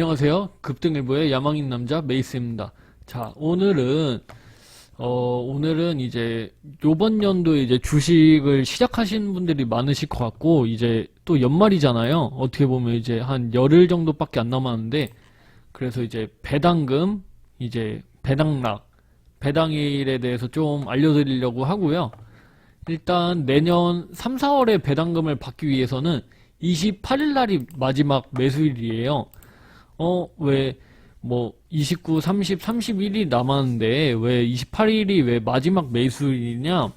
안녕하세요. 급등일보의 야망인 남자 메이스입니다. 자, 오늘은 어, 오늘은 이제 요번 연도에 이제 주식을 시작하신 분들이 많으실 것 같고 이제 또 연말이잖아요. 어떻게 보면 이제 한 열흘 정도밖에 안 남았는데 그래서 이제 배당금 이제 배당락 배당일에 대해서 좀 알려드리려고 하고요. 일단 내년 3, 4월에 배당금을 받기 위해서는 28일 날이 마지막 매수일이에요. 어, 왜, 뭐, 29, 30, 31이 남았는데, 왜 28일이 왜 마지막 매수일이냐?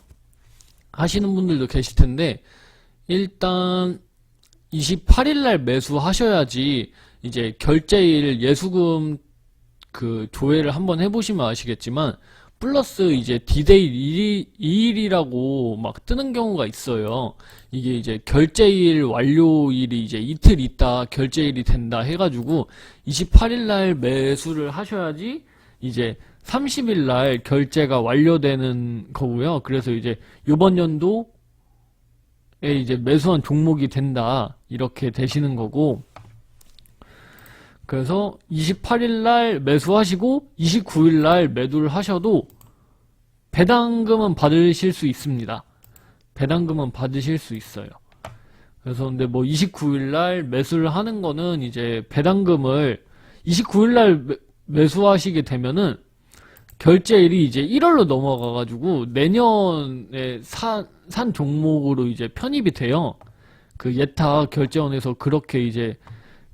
하시는 분들도 계실 텐데, 일단, 28일 날 매수하셔야지, 이제 결제일 예수금 그 조회를 한번 해보시면 아시겠지만, 플러스 이제 디데이 2일이라고 막 뜨는 경우가 있어요. 이게 이제 결제일 완료일이 이제 이틀 있다 결제일이 된다 해가지고 28일 날 매수를 하셔야지 이제 30일 날 결제가 완료되는 거고요. 그래서 이제 이번 연도에 이제 매수한 종목이 된다 이렇게 되시는 거고 그래서 28일 날 매수하시고 29일 날 매도를 하셔도 배당금은 받으실 수 있습니다. 배당금은 받으실 수 있어요. 그래서 근데 뭐 29일 날 매수를 하는 거는 이제 배당금을 29일 날 매- 매수하시게 되면은 결제일이 이제 1월로 넘어가 가지고 내년에 사, 산 종목으로 이제 편입이 돼요. 그 예타 결제원에서 그렇게 이제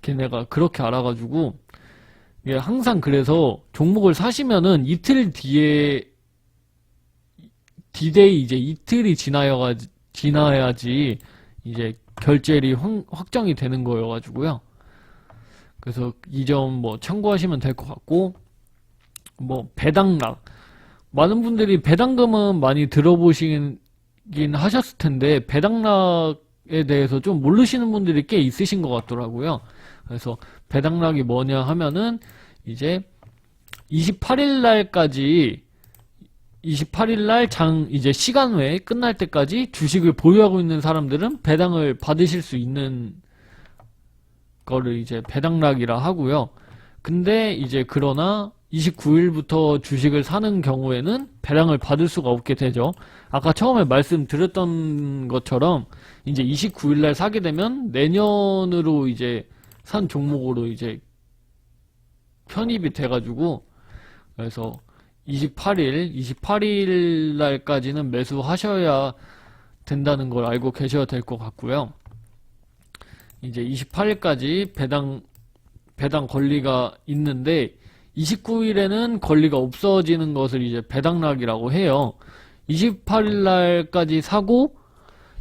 걔네가 그렇게 알아가지고 이게 항상 그래서 종목을 사시면은 이틀 뒤에 디데이 이제 이틀이 지나야 지나야지 이제 결제일이 확- 확정이 되는 거여가지고요. 그래서 이 점 뭐 참고하시면 될 것 같고 뭐 배당락 많은 분들이 배당금은 많이 들어보시긴 하셨을 텐데 배당락에 대해서 좀 모르시는 분들이 꽤 있으신 것 같더라고요. 그래서 배당락이 뭐냐 하면은 이제 28일 날까지 28일 날 장 이제 시간 외에 끝날 때까지 주식을 보유하고 있는 사람들은 배당을 받으실 수 있는 거를 이제 배당락이라 하고요. 근데 이제 그러나 29일부터 주식을 사는 경우에는 배당을 받을 수가 없게 되죠. 아까 처음에 말씀드렸던 것처럼 이제 29일 날 사게 되면 내년으로 이제 산 종목으로 이제 편입이 돼가지고 그래서 28일, 28일 날까지는 매수하셔야 된다는 걸 알고 계셔야 될 것 같고요. 이제 28일까지 배당, 배당 권리가 있는데, 29일에는 권리가 없어지는 것을 이제 배당락이라고 해요. 28일 날까지 사고,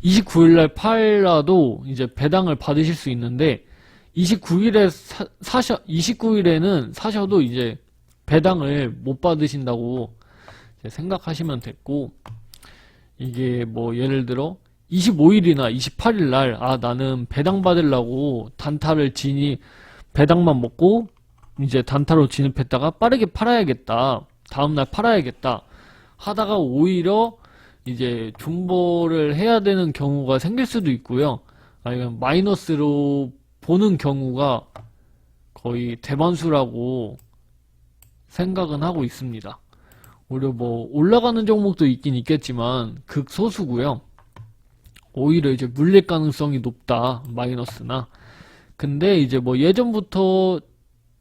29일 날 팔아도 이제 배당을 받으실 수 있는데, 29일에 사, 사셔, 29일에는 사셔도 이제 배당을 못 받으신다고 생각하시면 됐고, 이게 뭐 예를 들어 25일이나 28일 날, 아, 나는 배당 받으려고 단타를 진입, 배당만 먹고 이제 단타로 진입했다가 빠르게 팔아야겠다. 다음날 팔아야겠다. 하다가 오히려 이제 존버를 해야 되는 경우가 생길 수도 있고요. 아니면 마이너스로 보는 경우가 거의 대만수라고 생각은 하고 있습니다. 오히려 뭐 올라가는 종목도 있긴 있겠지만 극소수고요. 오히려 이제 물릴 가능성이 높다 마이너스나 근데 이제 뭐 예전부터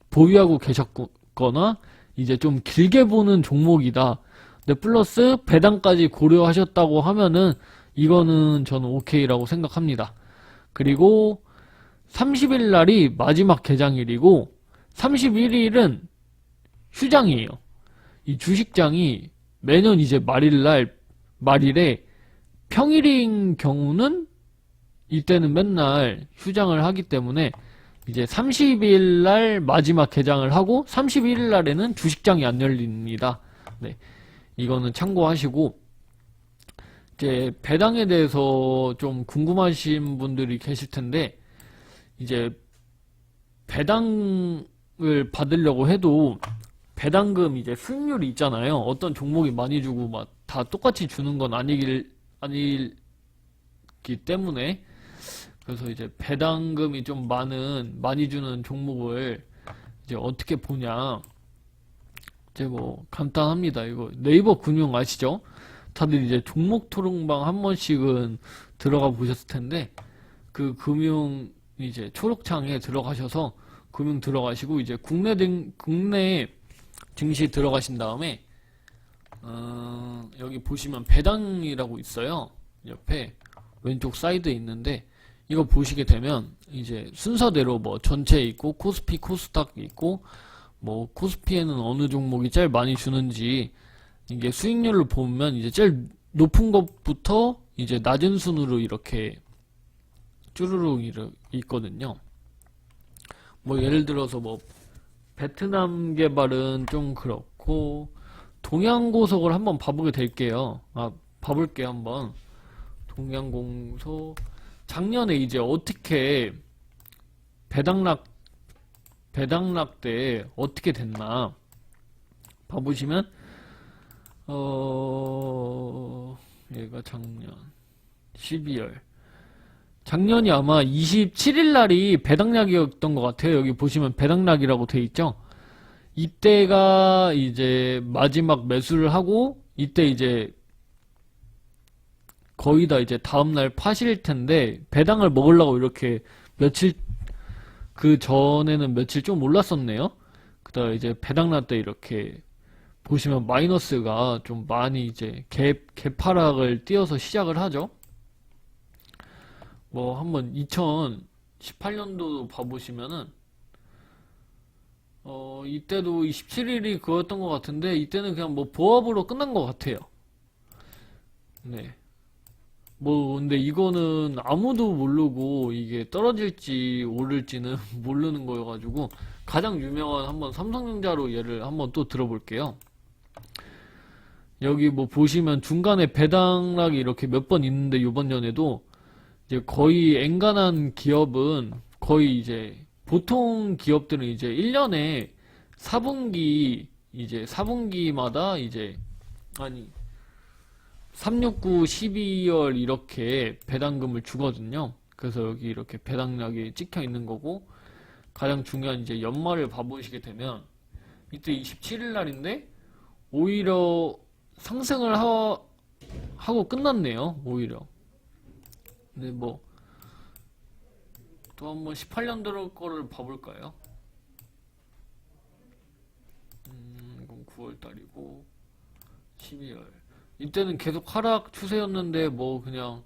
보유하고 계셨거나 이제 좀 길게 보는 종목이다. 근데 플러스 배당까지 고려하셨다고 하면은 이거는 저는 오케이라고 생각합니다. 그리고 30일 날이 마지막 개장일이고 31일은 휴장이에요. 이 주식장이 매년 이제 말일날, 말일에 평일인 경우는 이때는 맨날 휴장을 하기 때문에 이제 30일 날 마지막 개장을 하고 31일 날에는 주식장이 안 열립니다. 네. 이거는 참고하시고 이제 배당에 대해서 좀 궁금하신 분들이 계실 텐데 이제 배당을 받으려고 해도 배당금 이제 수익률이 있잖아요. 어떤 종목이 많이 주고 막 다 똑같이 주는 건 아니길 아니기 때문에 그래서 이제 배당금이 좀 많은 많이 주는 종목을 이제 어떻게 보냐. 이제 뭐 간단합니다. 이거 네이버 금융 아시죠? 다들 이제 종목 토론방 한 번씩은 들어가 보셨을 텐데 그 금융 이제 초록창에 들어가셔서 금융 들어가시고 이제 국내 등 국내 증시 들어가신 다음에 어, 여기 보시면 배당이라고 있어요. 옆에 왼쪽 사이드에 있는데 이거 보시게 되면 이제 순서대로 뭐 전체 있고 코스피 코스닥 있고 뭐 코스피에는 어느 종목이 제일 많이 주는지 이게 수익률로 보면 이제 제일 높은 것부터 이제 낮은 순으로 이렇게 이렇게 있거든요. 뭐 예를 들어서 뭐 베트남 개발은 좀 그렇고 동양고속을 한번 봐보게 될게요. 아 봐볼게요 한번. 동양공소 작년에 이제 어떻게 배당락 배당락 때 어떻게 됐나 봐보시면 어 얘가 작년 12월 작년이 아마 27일 날이 배당락이었던 것 같아요. 여기 보시면 배당락이라고 돼 있죠. 이때가 이제 마지막 매수를 하고 이때 이제 거의 다 이제 다음날 파실 텐데 배당을 먹으려고 이렇게 며칠 그 전에는 며칠 좀 올랐었네요. 그다음 이제 배당 날 때 이렇게 보시면 마이너스가 좀 많이 이제 갭 개파락을 띄어서 시작을 하죠. 뭐 한번 2018년도 봐보시면은 어 이때도 27일이 그거였던 것 같은데 이때는 그냥 뭐 보합으로 끝난 것 같아요. 네. 뭐 근데 이거는 아무도 모르고 이게 떨어질지 오를지는 모르는 거여가지고 가장 유명한 한번 삼성전자로 예를 한번 또 들어볼게요. 여기 뭐 보시면 중간에 배당락이 이렇게 몇 번 있는데 이번 년에도 이제 거의 엔간한 기업은 거의 이제 보통 기업들은 이제 1년에 4분기 이제 4분기마다 이제 아니 369, 12월 이렇게 배당금을 주거든요. 그래서 여기 이렇게 배당락이 찍혀 있는 거고 가장 중요한 이제 연말을 봐보시게 되면 이때 27일 날인데 오히려 상승을 하, 하고 끝났네요. 오히려. 근데 뭐 또 한번 18년도 거를 봐볼까요? 음, 이건 9월 달이고 12월. 이때는 계속 하락 추세였는데 뭐 그냥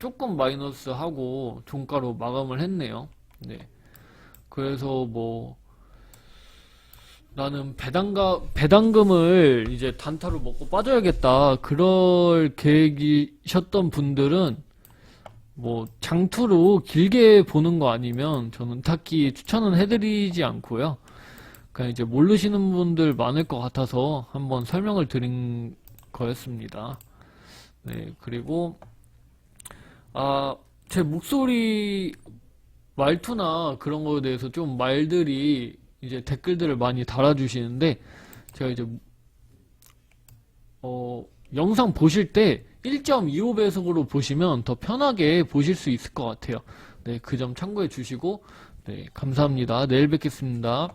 조금 마이너스 하고 종가로 마감을 했네요. 네. 그래서 뭐 나는 배당가 배당금을 이제 단타로 먹고 빠져야겠다. 그럴 계획이셨던 분들은 뭐 장투로 길게 보는 거 아니면 저는 딱히 추천은 해드리지 않고요. 그냥 이제 모르시는 분들 많을 것 같아서 한번 설명을 드린 거였습니다. 네, 그리고, 아, 제 목소리, 말투나 그런 거에 대해서 좀 말들이 이제 댓글들을 많이 달아주시는데, 제가 이제, 어, 영상 보실 때 1.25배속으로 보시면 더 편하게 보실 수 있을 것 같아요. 네, 그 점 참고해 주시고, 네, 감사합니다. 내일 뵙겠습니다.